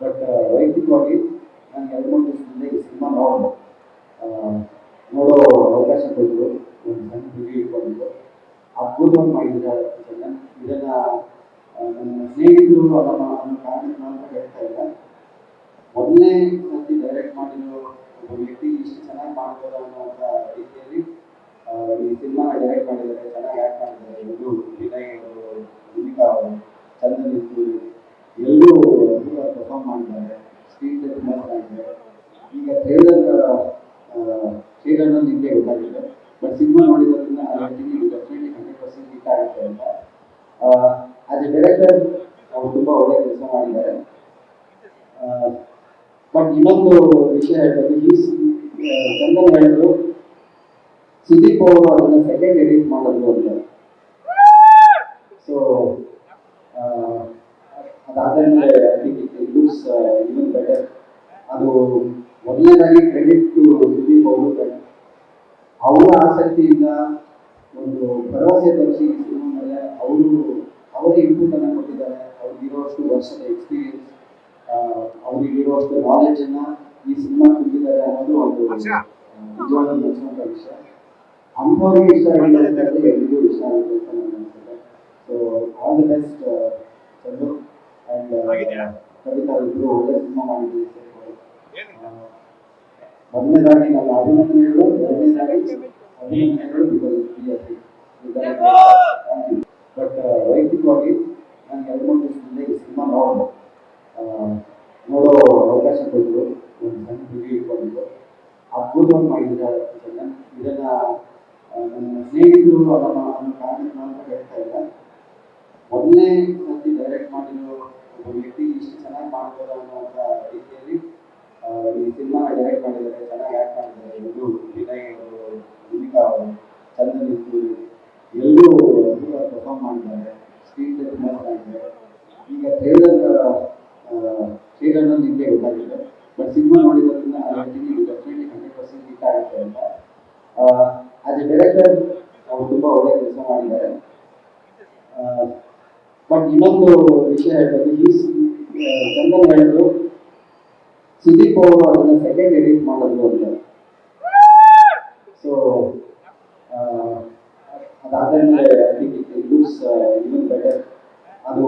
But ವೈಯಕ್ತಿಕವಾಗಿ ನಾನು ಎರಡು ಮೂರು ದಿವಸದಿಂದ ಈ ಸಿನಿಮಾ ನೋಡೋದು. ನೋಡೋ ಅವಕಾಶ ಕೊಟ್ಟರು ಒಂದು ಸಣ್ಣ ಹುಡುಗಿ ಇಟ್ಕೊಂಡಿದ್ದು. ಅದ್ಭುತವಾಗಿ ಮಾಡಿದ್ದಾರೆ ಇದನ್ನು ಇದನ್ನು ನನ್ನ ಸ್ನೇಹಿತರು ನಮ್ಮ ನಮ್ಮ ಕಾರಣಕ್ಕೆ ಅಂತ ಹೇಳ್ತಾ ಇಲ್ಲ. ಮೊದಲನೇ ಸರ್ತಿ ಡೈರೆಕ್ಟ್ ಮಾಡಿರೋ ಒಬ್ಬ ವ್ಯಕ್ತಿ ಇಷ್ಟು ಚೆನ್ನಾಗಿ ಮಾಡ್ಬೋದು ಅನ್ನೋಂಥ ರೀತಿಯಲ್ಲಿ ಈ ಸಿನಿಮಾ ಡೈರೆಕ್ಟ್ ಮಾಡಿದ್ದಾರೆ. ಚೆನ್ನಾಗಿ ಆ್ಯಕ್ಟ್ ಮಾಡಿದ್ದಾರೆ ಎಲ್ಲರೂ ವಿನಯ್ ಅವರು ಭೂಮಿಕಾ ಅವರು ಚಂದನ್ ಇತ್ತು ಎಲ್ಲರೂ ಅದ್ಭುತ ಪರ್ಫಾರ್ಮ್ ಮಾಡಿದ್ದಾರೆ ಸ್ಕ್ರೀನ್ ಪ್ಲೇ ತುಂಬ ಚೆನ್ನಾಗಿದೆ ಈಗ ಟ್ರೈಲರ್ನಲ್ಲಿ ನಿಮಗೆ ಗೊತ್ತಾಗಿದೆ. ಬಟ್ ಸಿನಿಮಾ ನಾನು ಹೇಳ್ತೀನಿ ಇದು ಹಂಡ್ರೆಡ್ ಪರ್ಸೆಂಟ್ ಹಿಟ್ ಆಗುತ್ತೆ ಅಂತ. ಆಸ್ ಎ ಡೈರೆಕ್ಟರ್ ಅವರು ತುಂಬ ಒಳ್ಳೆ ಕೆಲಸ ಮಾಡಿದ್ದಾರೆ. ಬಟ್ ಇನ್ನೊಂದು ವಿಷಯ ಹೇಳ್ಬೇಕು. ಈ ಚಂದನ್ ಹೇಳಿದ್ರು, ಸುದೀಪ್ ಅವರು ಅದನ್ನ ಸೆಕೆಂಡ್ ಎಡಿಟ್ ಮಾಡಿದ್ರು ಅಂತ. ಸೊ ಅದಾದ್ಮೇಲೆ ಐ ಥಿಂಕ್ ಲುಕ್ಸ್ ಇನ್ನೊಂದು ಬೆಟರ್ ಅದು ಮೊದಲನೇದಾಗಿ ಕ್ರೆಡಿಟ್ ಟು ಸುದೀಪ್ ಅವರು ಅವರ ಆಸಕ್ತಿಯಿಂದ ಒಂದು ಭರವಸೆ ತೋರಿಸಿ ಈ ಸಿನಿಮಾ ಮೇಲೆ ಅವರು ಅವರೇ ಇನ್ಪುಟ್ ಅನ್ನ ಕೊಟ್ಟಿದ್ದಾರೆ. ಅವ್ರಿಗಿರುವಷ್ಟು ವರ್ಷದ ಎಕ್ಸ್ಪೀರಿಯನ್ಸ್ ಅವ್ರಿಗಿರುವಷ್ಟು ನಾಲೆಜ್ ಅನ್ನ ಈ ಸಿನಿಮಾ ತುಂಬಿದ್ದಾರೆ ಅನ್ನೋದು ಒಂದು ನಿಜವಾದ ವಿಷಯ ಅಂಥವ್ರಿಗೆ ಇಷ್ಟ ಆಗಿಲ್ಲ ಅಂತ ಹೇಳಿ ಎಲ್ರಿಗೂ ಇಷ್ಟ ಆಗುತ್ತೆ ಅಂತ ನನಗೆ ಅನ್ಸುತ್ತೆ. So all the best Chandru. And ಆಗಿದ್ಯಾ? ಕವಿತಾ ಇಬ್ರು ಒಳ್ಳೆ ಸಿನಿಮಾ ಮಾಡಿದ್ದೀವಿ ಆ, ಮೊದಲನೇದಾಗಿ ನನ್ನ ಅಭಿನಂದನೆಗಳು ಎರಡನೇದಾಗಿ ಅಭಿನಂದನೆಗಳು ಬಟ್ ವೈಯಕ್ತಿಕವಾಗಿ ನಾನು ಎರಡು ಮೂರು ದಿವಸದಿಂದ ಈ ಸಿನಿಮಾ ನೋಡೋದು. ನೋಡೋ ಅವಕಾಶ ಕೊಟ್ಟರು ಒಂದು ಸಣ್ಣ ಬಿಟ್ಟು ಇಟ್ಕೊಂಡಿದ್ದು ಅದ್ಭುತವಾಗಿ ಮಾಡಿದ್ದಾರೆ ಇದನ್ನ ನನ್ನ ಸ್ನೇಹಿತರು ಅದನ್ನು ನಮ್ಮ ಕಾರಣಕ್ಕೆ ಅಂತ ಹೇಳ್ತಾ ಇಲ್ಲ. ಮೊದಲನೇ ಸರ್ತಿ ಡೈರೆಕ್ಟ್ ಮಾಡಿರೋ ಒಬ್ಬ ವ್ಯಕ್ತಿ ಇಷ್ಟು ಚೆನ್ನಾಗಿ ಮಾಡ್ಬೋದು ಅನ್ನೋಂಥ ರೀತಿಯಲ್ಲಿ ಈ ಸಿನಿಮಾ ಡೈರೆಕ್ಟ್ ಮಾಡಿದ್ದಾರೆ, ಚೆನ್ನಾಗಿ ಆ್ಯಕ್ಟ್ ಮಾಡಿದ್ದಾರೆ ಎಲ್ಲರೂ ವಿನಯ್ ಭೂಮಿಕಾ ಚಂದನ್ ಎಲ್ಲರೂ ಅದ್ಭುತ ಪರ್ಫಾರ್ಮ್ ಮಾಡಿದ್ದಾರೆ. ಸ್ಕ್ರೀನ್ ತುಂಬ ಚೆನ್ನಾಗಿದೆ. ಈಗ ಟ್ರೇಲರ್ ಟ್ರೇಲರ್ನ ನಿಮಗೆ ಗೊತ್ತಾಗಿದೆ ಬಟ್ ಸಿನಿಮಾ ನೋಡಿರೋದ್ರಿಂದ ಹೇಳ್ತೀನಿ ಇದು ಡೆಫಿನೆಟ್ಲಿ ಹಂಡ್ರೆಡ್ ಪರ್ಸೆಂಟ್ ಹಿಟ್ ಆಗುತ್ತೆ ಅಂತ. ಆಸ್ ಎ ಡೈರೆಕ್ಟರ್ ಅವರು ತುಂಬ ಒಳ್ಳೆ ಕೆಲಸ ಮಾಡಿದ್ದಾರೆ. ಬಟ್ ಇನ್ನೊಂದು ವಿಷಯ ಹೇಳ್ಬೋದು ಈ ಚಂದನ್ ಹೇಳಿದ್ರು ಸುದೀಪ್ ಅವರು ಅದನ್ನ ಸೆಕೆಂಡ್ ಎಡಿಟ್ ಮಾಡಿದ್ರು ಅಂತ. ಸೊ ಅದಾದ್ಮೇಲೆ ಅದು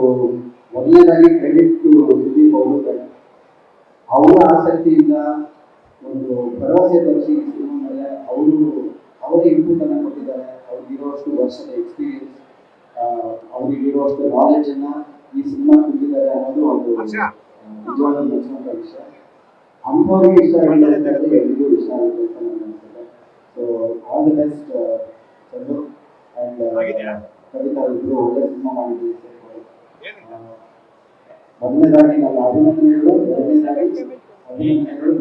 ಮೊದಲನೇದಾಗಿ ಕ್ರೆಡಿಟ್ ಟು ಸುದೀಪ್ ಅವರು ಅವರ ಆಸಕ್ತಿಯಿಂದ ಒಂದು ಭರವಸೆ ತೋರಿಸಿ ಸಿನಿಮಾ ಮೇಲೆ ಅವರು, ಅವರೇ ಇನ್ಪುಟ್ ಅನ್ನ ಕೊಟ್ಟಿದ್ದಾರೆ. ಅವ್ರಿಗಿರುವಷ್ಟು ವರ್ಷದ ಎಕ್ಸ್ಪೀರಿಯನ್ಸ್ ಅವ್ರಿಗಿರುವಷ್ಟು ನಾಲೆಜ್ ಅನ್ನ ಈ ಸಿನಿಮಾ ತುಂಬಿದ್ದಾರೆ ಅನ್ನೋದು ಒಂದು ನಿಜವಾದ ಮೆಚ್ಚುವಂತ ವಿಷಯ. ಅಂಥವ್ರಿಗೆ ಇಷ್ಟ ಆಗಿದೆ ಅಂತ ಹೇಳಿದ್ರೆ ಎಲ್ರಿಗೂ ಇಷ್ಟ ಆಗುತ್ತೆ ಅಂತ ನನಗೆ ಅನ್ಸುತ್ತೆ so all the best Chandu and ಆಗಿದೆ ಕವಿತಾ ಇಬ್ರು ಒಳ್ಳೆ ಸಿನಿಮಾ ಮಾಡಿದ್ದೀವಿ ಆ, ಮೊದಲನೇದಾಗಿ ನನ್ನ ಅಭಿನಂದನೆಗಳು ಎರಡನೇದಾಗಿ ಅಭಿನಂದನೆಗಳು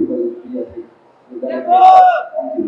ಥ್ಯಾಂಕ್ ಯು